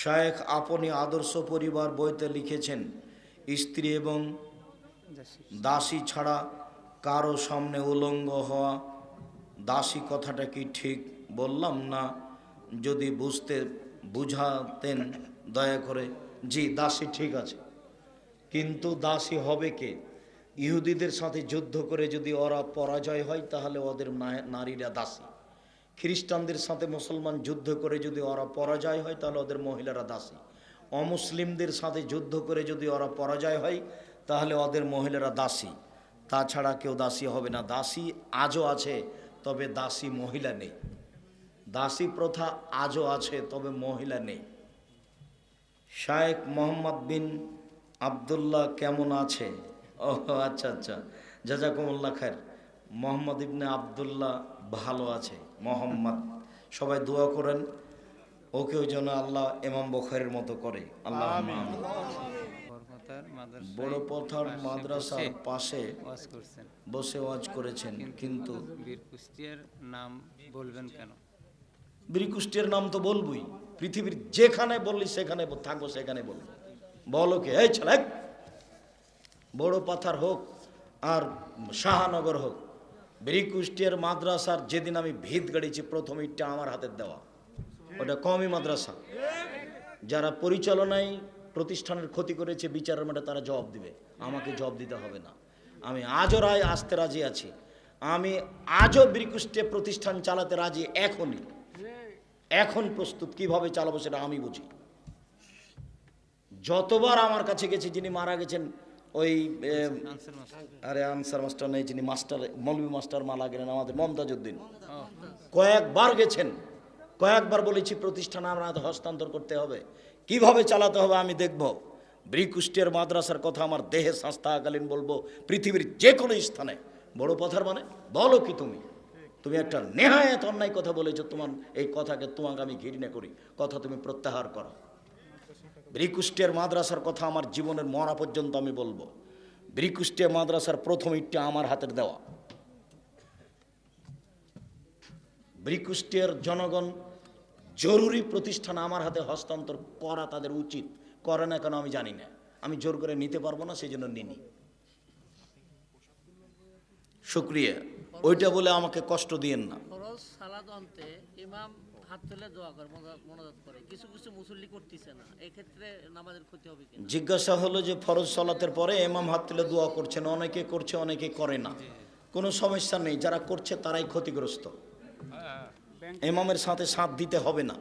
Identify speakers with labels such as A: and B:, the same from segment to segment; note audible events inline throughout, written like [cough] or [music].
A: শায়েখ আপনি আদর্শ পরিবার বইতে লিখেছেন, স্ত্রী এবং দাসী ছাড়া কারও সামনে উলঙ্গ হওয়া দাসী কথাটা কি ঠিক বললাম না? যদি বুঝতে বুঝাতেন দয়া করে। জি, দাসী ঠিক আছে। কিন্তু দাসী হবে কে? ইহুদিদের সাথে যুদ্ধ করে যদি ওরা পরাজয় হয়, তাহলে ওদের নারীরা দাসী। খ্রিস্টানদের সাথে মুসলমান যুদ্ধ করে যদি ওরা পরাজয় হয়, তাহলে ওদের মহিলারা দাসী। অমুসলিমদের সাথে যুদ্ধ করে যদি ওরা পরাজয় হয়, তাহলে ওদের মহিলারা দাসী। তাছাড়া কেউ দাসী হবে না। দাসী আজও আছে, তবে দাসী মহিলা নেই। দাসী প্রথা আজও আছে, তবে মহিলা নেই। শায়েখ মোহাম্মদ বিন আবদুল্লাহ কেমন আছে? ও আচ্ছা আচ্ছা। জাজাকুমুল্লাহ খায়ের। মোহাম্মদ ইবনে আবদুল্লাহ ভালো আছে, মোহাম্মদ। সবাই দোয়া করেন, ওকেও যেন আল্লাহ এমাম বখারের মতো করে। আল্লাহ বড় পথার মাদ্রাসার পাশে বসে ওয়াজ করেছেন, কিন্তু
B: বীরকুষ্টিয়ার নাম বলবেন কেন
A: বীরকুষ্টিয়ার নাম তো বলবই। পৃথিবীর যেখানে বললি সেখানে থাকব সেখানে বলব বলো কে? এই ছেলে, বড় পাথার হোক আর শাহানগর হোক বীরকুষ্টিয়ার মাদ্রাসার যেদিন আমি ভিত গাড়িছি, প্রথম ইটটা আমার হাতের দেওয়া। ওটা কমই মাদ্রাসা। যারা পরিচালনায় প্রতিষ্ঠানের ক্ষতি করেছে, বিচারের মাঠে তারা জবাব দিবে। আমাকে জবাব দিতে হবে না। আমি আজও রায় আসতে রাজি আছি। আমি আজও বীরকুষ্টে প্রতিষ্ঠান চালাতে রাজি এখনই। এখন প্রস্তুত কীভাবে চালাবো সেটা আমি বুঝি। যতবার আমার কাছে গেছে, যিনি মারা গেছেন ওই আরে আনসার মাস্টার নেই যিনি মাস্টার মৌলভী মাস্টার মারা গেলেন আমাদের মমতাজউদ্দিন। কয়েকবার গেছেন কয়েকবার বলেছি প্রতিষ্ঠান আমরা হস্তান্তর করতে হবে। কীভাবে চালাতে হবে আমি দেখব। ব্রিকুষ্টিয়ার মাদ্রাসার কথা আমার দেহে সংস্থাকালীন বলব পৃথিবীর যে কোনো স্থানে। বড় পথার মানে বলো কি তুমি? তুমি একটা নেহায়ত অন্যায় কথা বলেছ তোমার এই কথাকে তোমাকে আমি ঘৃণা করি। কথা তুমি প্রত্যাহার করো। ব্রিকুষ্টিয়ার মাদ্রাসার কথা আমার জীবনের মরা পর্যন্ত আমি বলব। ব্রিকুষ্টিয়া মাদ্রাসার প্রথম ইটটা আমার হাতের দেওয়া। ব্রিকুষ্টিয়ার জনগণ জরুরি প্রতিষ্ঠান আমার হাতে হস্তান্তর করা তাদের উচিত। করে না কেন আমি জানি না। আমি জোর করে নিতে পারব না সেই জন্য নিনি শুক্রিয়া। ওইটা বলে আমাকে কষ্ট দিয়েন না।
C: হাত তুলে দোয়া করে মোনাজাত করে। কিছু কিছু মুসল্লি করতেছে না। এক্ষেত্রে নামাজের ক্ষতি হবে কিনা?
A: জিজ্ঞাসা হলো যে ফরজ সলাতের পরে এমাম হাত তুলে দোয়া করছেন অনেকে করছে অনেকে করে না। কোনো সমস্যা নেই। যারা করছে তারাই ক্ষতিগ্রস্ত। এমামের সাথে সাথ দিতে হবে না।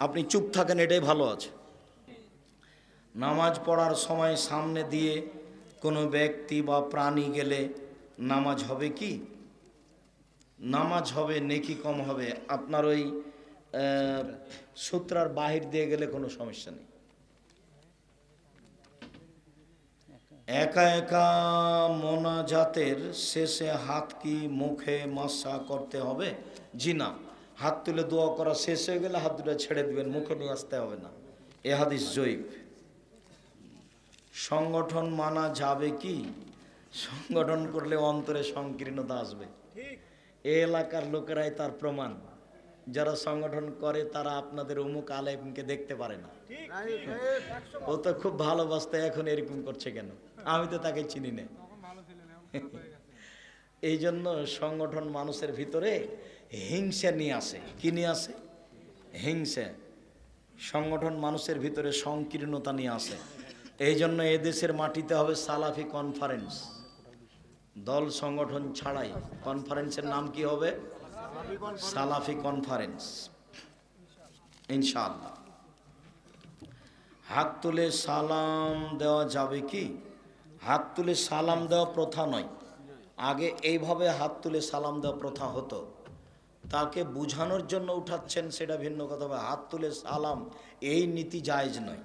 A: আপনি চুপ থাকেন এটাই ভালো আছে। নামাজ পড়ার সময় সামনে দিয়ে কোনো ব্যক্তি বা প্রাণী গেলে নামাজ হবে কি? নামাজ হবে, নেকি কম হবে, আপনার ওই সূত্রার বাহির দিয়ে গেলে কোনো সমস্যা নেই। একা একা মোনাজাতের শেষে হাত কি মুখে মাসা করতে হবে? জি না, হাত তুলে দোয়া করা শেষ হয়ে গেলে হাত দুটো ছেড়ে দিবেন, মুখে নিয়ে আসতে হবে না। এ হাদিস জৈব সংগঠন মানা যাবে কি? সংগঠন করলে অন্তরে সংকীর্ণতা আসবে। এ এলাকার লোকেরাই তার প্রমাণ। যারা সংগঠন করে তারা আপনাদের অমুক আলেমকে দেখতে পারে না। ও তো খুব ভালোবাসতে এখন এরকম করছে কেন? আমি তো তাকে চিনি না। এই জন্য সংগঠন মানুষের ভিতরে হিংসা নিয়ে আসে। কি নিয়ে আসে? হিংসা। সংগঠন মানুষের ভিতরে সংকীর্ণতা নিয়ে আসে। এই জন্য এদেশের মাটিতে হবে সালাফি কনফারেন্স দল সংগঠন ছাড়াই কনফারেন্সের নাম কি হবে? সালাফি কনফারেন্স। ইনশাআল্লাহ। হাত তুলে সালাম দেওয়া যাবে কি? হাত তুলে সালাম দেওয়া প্রথা নয়। আগে এইভাবে হাত তুলে সালাম দেওয়া প্রথা হতো। তাকে বুঝানোর জন্য উঠাচ্ছেন, সেটা ভিন্ন কথা হাত তুলে সালাম, এই নীতি জায়েজ নয়।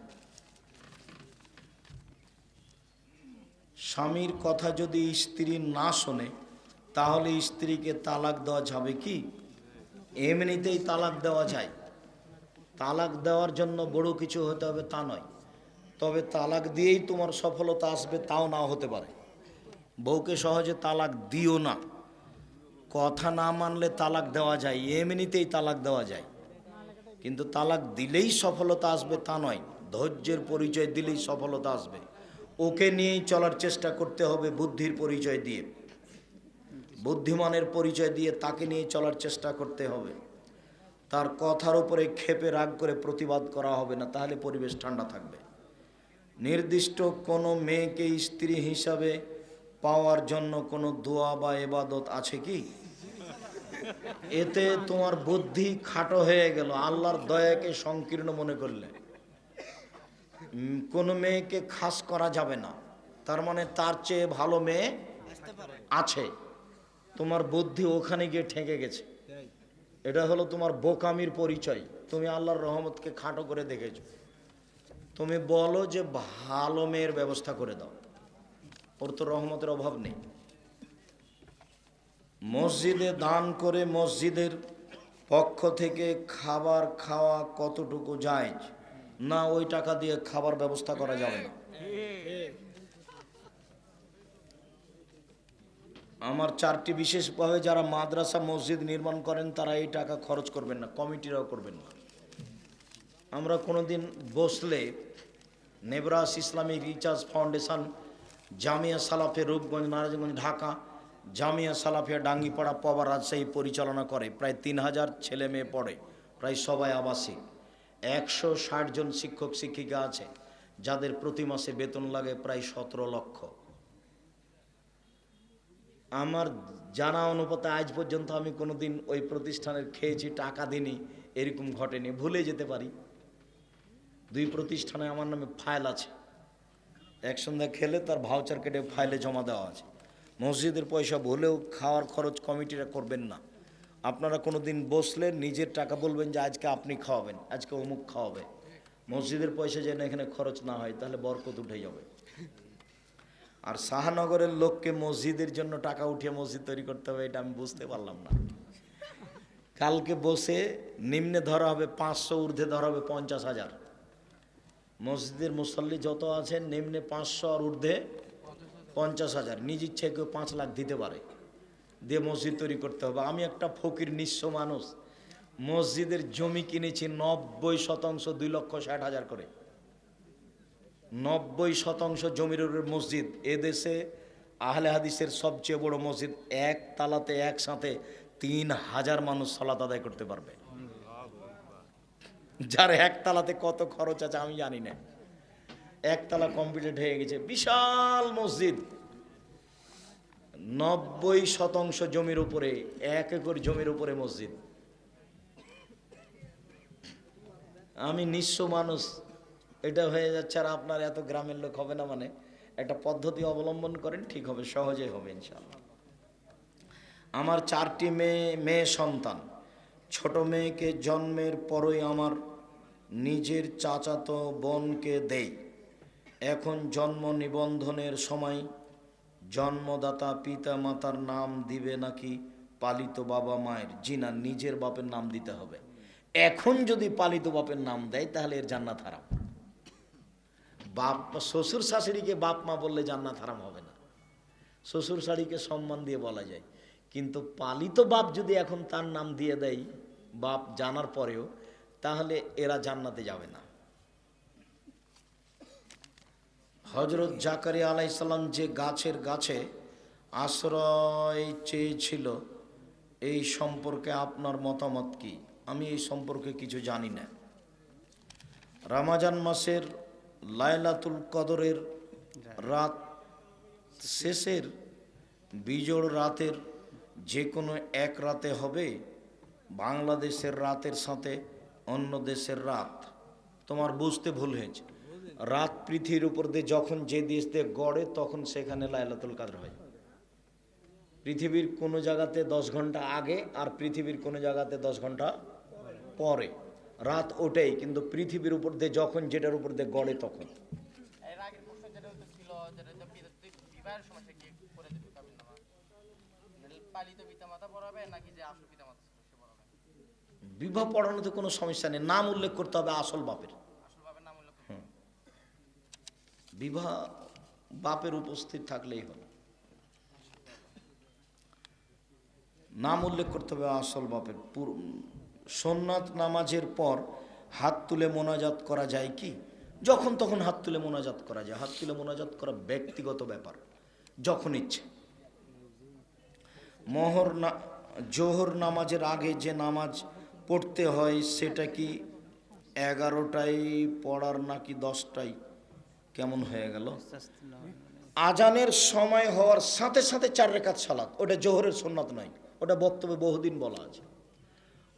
A: স্বামীর কথা যদি স্ত্রী না শোনে, তাহলে স্ত্রীকে তালাক দেওয়া যাবে কি? এমনিতেই তালাক দেওয়া যায়। তালাক দেওয়ার জন্য বড় কিছু হতে হবে তা নয়। তবে তালাক দিয়েই তোমার সফলতা আসবে তাও নাও হতে পারে। বউকে সহজে তালাক দিও না। কথা না মানলে তালাক দেওয়া যায়, এমনিতেই তালাক দেওয়া যায়। কিন্তু তালাক দিলেই সফলতা আসবে তা নয়। ধৈর্যের পরিচয় দিলেই সফলতা আসবে। ওকে নিয়েই চলার চেষ্টা করতে হবে বুদ্ধির পরিচয় দিয়ে। বুদ্ধিমানের পরিচয় দিয়ে তাকে নিয়ে চলার চেষ্টা করতে হবে। তার কথার উপরে ক্ষেপে রাগ করে প্রতিবাদ করা হবে না, তাহলে পরিবেশ ঠান্ডা থাকবে। নির্দিষ্ট কোনো মেয়েকে স্ত্রী হিসাবে পাওয়ার জন্য কোনো দোয়া বা এবাদত আছে কি? এতে তোমার বুদ্ধি খাটো হয়ে গেল, আল্লাহর দয়াকে সংকীর্ণ মনে করলে। কোনো মেয়েকে খাস করা যাবে না। তার মানে তার চেয়ে ভালো মেয়ে আছে। তোমার বুদ্ধি ওখানে গিয়ে ঠেকে গেছে। এটা হলো তোমার বোকামির পরিচয়। তুমি আল্লাহর রহমতকে খাটো করে দেখেছ। তুমি বলো যে ভালো মেয়ের ব্যবস্থা করে দাও। ওর তো রহমতের অভাব নেই। মসজিদে দান করে মসজিদের পক্ষ থেকে খাবার খাওয়া কতটুকু যায় না ওই টাকা দিয়ে খাবার ব্যবস্থা করা যাবে না। আমার চারটি বিশেষভাবে যারা মাদ্রাসা মসজিদ নির্মাণ করেন, তারা এই টাকা খরচ করবেন না, কমিটিরাও করবেন না। আমরা কোনোদিন বসলে Nebras Islamic research foundation, Jamia Salafia Rupganj, Narayanganj, Dhaka, Jamia Salafia Dangipara Paba Rajshahi পরিচালনা করে। প্রায় তিন হাজার ছেলে মেয়ে পড়ে, প্রায় সবাই আবাসিক। একশো ষাট জন শিক্ষক, শিক্ষিকা আছে, যাদের প্রতি মাসে বেতন লাগে প্রায় সতেরো লক্ষ। আমার জানা অনুপাতে আজ পর্যন্ত আমি কোনোদিন ওই প্রতিষ্ঠানের খেয়েছি, টাকা দিইনি, এরকম ঘটেনি। ভুলে যেতে পারি। দুই প্রতিষ্ঠানে আমার নামে ফাইল আছে। এক সন্ধ্যা খেলে তার ভাউচার কেটে ফাইলে জমা দেওয়া আছে। মসজিদের পয়সা ভুলেও খাওয়ার খরচ কমিটিরা করবেন না। আপনারা কোনো দিন বসলে নিজের টাকা বলবেন যে আজকে আপনি খাওয়াবেন, আজকে অমুক খাওয়াবে। মসজিদের পয়সা যেন এখানে খরচ না হয়, তাহলে বরকত উঠে যাবে। আর শাহনগরের লোককে মসজিদের জন্য টাকা উঠিয়ে মসজিদ তৈরি করতে হবে, এটা আমি বুঝতে পারলাম না। কালকে বসে নিম্নে ধরা হবে পাঁচশো, ঊর্ধ্বে ধরা হবে পঞ্চাশ হাজার। মসজিদের মুসল্লি যত আছেন, নিম্নে পাঁচশো আর ঊর্ধ্বে পঞ্চাশ হাজার। নিজ ইচ্ছে কেউ পাঁচ লাখ দিতে পারে। দিয়ে মসজিদ তৈরি করতে হবে। আমি একটা ফকির, নিঃস্ব মানুষ। মসজিদের জমি কিনেছি নব্বই শতাংশ দুই লক্ষ ষাট হাজার করে। নব্বই শতাংশ জমির মসজিদ। এদেশে আহলে হাদিসের সবচেয়ে বড় মসজিদ, এক তালাতে, একসাথে তিন হাজার মানুষ সলাত আদায় করতে পারবে। যার একতলাতে কত খরচ আছে আমি জানি না। একতলা কমপ্লিট হয়ে গেছে। বিশাল মসজিদ। নব্বই শতাংশ জমির উপরে, এক একর জমির উপরে মসজিদ। আমি নিঃস্ব মানুষ, এটা হয়ে যাচ্ছে আর আপনার এত গ্রামের লোক হবে না মানে একটা পদ্ধতি অবলম্বন করেন, ঠিক হবে সহজেই হবে ইনশাল্লাহ আমার চারটি মেয়ে মেয়ে সন্তান। ছোট মেয়েকে জন্মের পরই আমার নিজের চাচাতো বোনকে দেই। এখন জন্ম নিবন্ধনের সময় জন্মদাতা পিতা মাতার নাম দিবে নাকি? পালিত বাবা মায়ের জি না নিজের বাপের নাম দিতে হবে। এখন যদি পালিত বাপের নাম দেয়, তাহলে এর জান্নাত হারাম। বাপ, শ্বশুর শাশুড়িকে বাপ মা বললে জান্নাত হারাম হবে না। শ্বশুর শাড়িকে সম্মান দিয়ে বলা যায়। কিন্তু পালিত বাপ যদি এখন তার নাম দিয়ে দেয়, বাপ জানার পরেও, তাহলে এরা জান্নাতে যাবে না। হজরত জাকারিয়া আলাইসাল্লাম যে গাছের গাছে আশ্রয় চেয়েছিল, এই সম্পর্কে আপনার মতামত কি? আমি এই সম্পর্কে কিছু জানি না। রামাজান মাসের লায়লাতুল কদরের রাত শেষের বিজোড় রাতের যে কোনো এক রাতে হবে, বাংলাদেশের রাতের সাথে অন্য দেশের রাত। তোমার বুঝতে ভুল হয়েছে। রাত পৃথিবীর উপর দিয়ে যখন যে দেশ দিয়ে গড়ে তখন সেখানে লাইলাতুল কাদর হয়। পৃথিবীর কোনো জায়গাতে দশ ঘণ্টা আগে আর পৃথিবীর কোনো জায়গাতে দশ ঘণ্টা পরে। রাত ওটাই কিন্তু পৃথিবীর উপর দিয়ে যখন যেটার উপর দিয়ে গড়ে তখন।
D: পড়াবে?
A: বিবাহ পড়ানোতে কোনো সমস্যা নেই। নাম উল্লেখ করতে হবে আসল বাপের
D: আসল বাবার নাম উল্লেখ করতে হবে।
A: বিবাহ বাপের উপস্থিত থাকলেই হবে নাম উল্লেখ করতে হবে আসল বাপের। পুর- সোননাথ নামাজের পর হাত তুলে মোনাজাত করা যায় কি? যখন তখন হাত তুলে মোনাজাত করা যায়। হাত তুলে মোনাজাত করা ব্যক্তিগত ব্যাপার, যখন ইচ্ছে। মহর না জোহর নামাজের আগে যে নামাজ পড়তে হয়, সেটা কি এগারোটায় পড়ার নাকি দশটায়? কেমন হয়ে গেল? আজানের সময় হওয়ার সাথে সাথে চার রেখাত সালাত ওটা জোহরের সোননাথ নয় ওটা বক্তব্যে বহুদিন বলা আছে।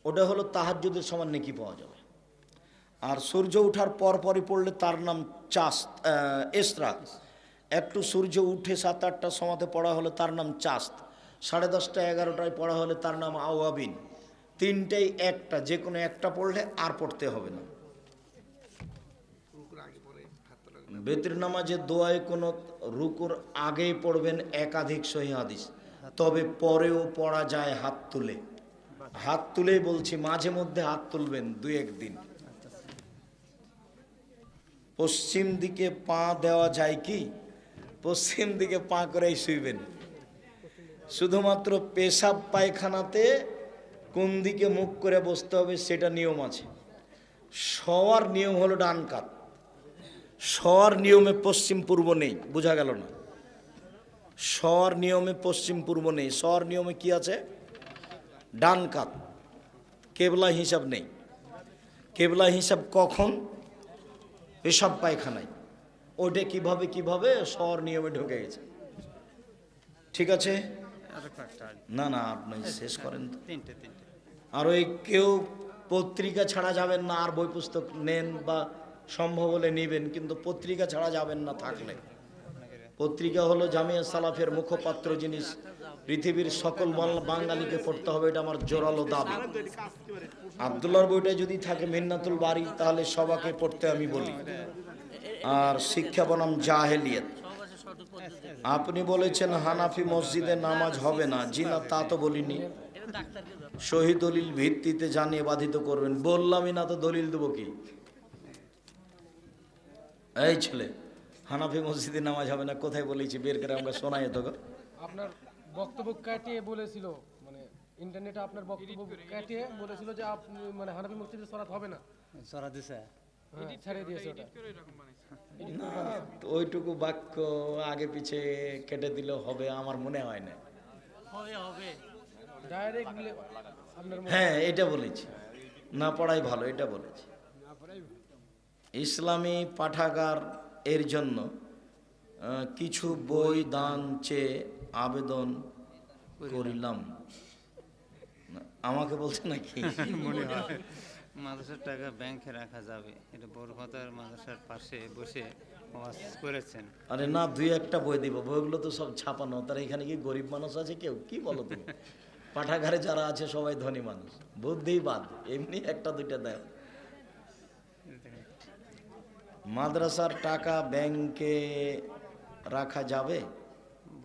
A: ওটা হলো তাহাজ্জুদের সমান নেকি পাওয়া যাবে। আর সূর্য ওঠার পর পরই পড়লে তার নাম চাস এসরাক একটু সূর্য উঠে সাত আটটার সময়তে পড়া হলে তার নাম চাস্ত। সাড়ে দশটা এগারোটায় পড়া হলে তার নাম আওয়াবিন। তিনটেই একটা যে কোনো একটা পড়লে আর পড়তে হবে না। বেতের নামাজে দোয়ায় কোনো রুকুর আগেই পড়বেন একাধিক সহি হাদিস। তবে পরেও পড়া যায় হাত তুলে। হাত তুলেই বলছি, মাঝে মধ্যে হাত তুলবেন দু একদিন। পশ্চিম দিকে পা দেওয়া যায় কি? পশ্চিম দিকে পা করেই শুইবেন। শুধুমাত্র পেশাব পায়খানাতে কোন দিকে মুখ করে বসতে হবে সেটা নিয়ম আছে। শোয়ার নিয়ম হলো ডান কাত। শোয়ার নিয়মে পশ্চিম পূর্ব নেই বোঝা গেল না। শোয়ার নিয়মে পশ্চিম পূর্ব নেই শোয়ার নিয়মে কি আছে? ডান কাত কেবলা হিসাব নেই। কেবলা হিসাব কখন? এসব পায়খানায়। ওইটা কীভাবে কীভাবে শহর নিয়মে ঢুকে গেছে। ঠিক আছে। না না আপনি শেষ করেন তো। আর ওই কেউ পত্রিকা ছাড়া যাবেন না আর বই পুস্তক নেন বা সম্ভব হলে নেবেন, কিন্তু পত্রিকা ছাড়া যাবেন না থাকলে। পত্রিকা হলো জামিয়া সালাফের মুখপাত্র জিনিস পৃথিবীর সকল বাঙালিকে পড়তে হবে, এটা আমার জোরালো দাবি। আবদুল্লার বইটা যদি থাকে মিন্নাতুল বাড়ি তাহলে সবাকে পড়তে আমি বলি। আর শিক্ষা বনাম জাহেলিয়ত। আপনি বলেছেন হানাফি মসজিদে নামাজ হবে না, জি না, তা তো বলিনি। শহীদ দলিল ভিত্তিতে জানিয়ে বাধিত করবেন। বললামই না তো দলিল দেবো কি? এই ছেলে হানাফি মসজিদে নামাজ হবে না কোথায় বলেছি? বের করে আমরা শোনাই তো
E: আপনার বক্তব্য কাটিয়ে বলেছিল মানে ইন্টারনেটে আপনার বক্তব্য কাটিয়ে বলেছিল যে আপনি মানে হানাফি মসজিদে সরাত হবে না।
B: সরা দিছে।
E: হ্যাঁ,
A: ওইটুকু বাক্য আগে পিছে কেটে দিলে হবে আমার মনে হয় না। হ্যাঁ। এটা বলেছি। না পড়াই ভালো এটা বলেছি। ইসলামী পাঠাগার এর জন্য কিছু বই দান চেয়ে আবেদন করিলাম। আমাকে বলছে নাকি? [laughs]
B: মনে হয়। মাদ্রাসার টাকা ব্যাংকে রাখা যাবে। এটা বড়পাতার মাদ্রাসার পাশে বসে ওয়াজ করেছেন।
A: আরে না দুই একটা বই দিব। বইগুলো তো সব ছাপানো। তার এখানে কি গরিব মানুষ আছে কেউ? কি বলো তুমি? [laughs] পাঠাগারে যারা আছে সবাই ধনী মানুষ। বুদ্ধি বাদ। এমনি একটা দুইটা দেয়। মাদ্রাসার টাকা ব্যাংকে রাখা যাবে?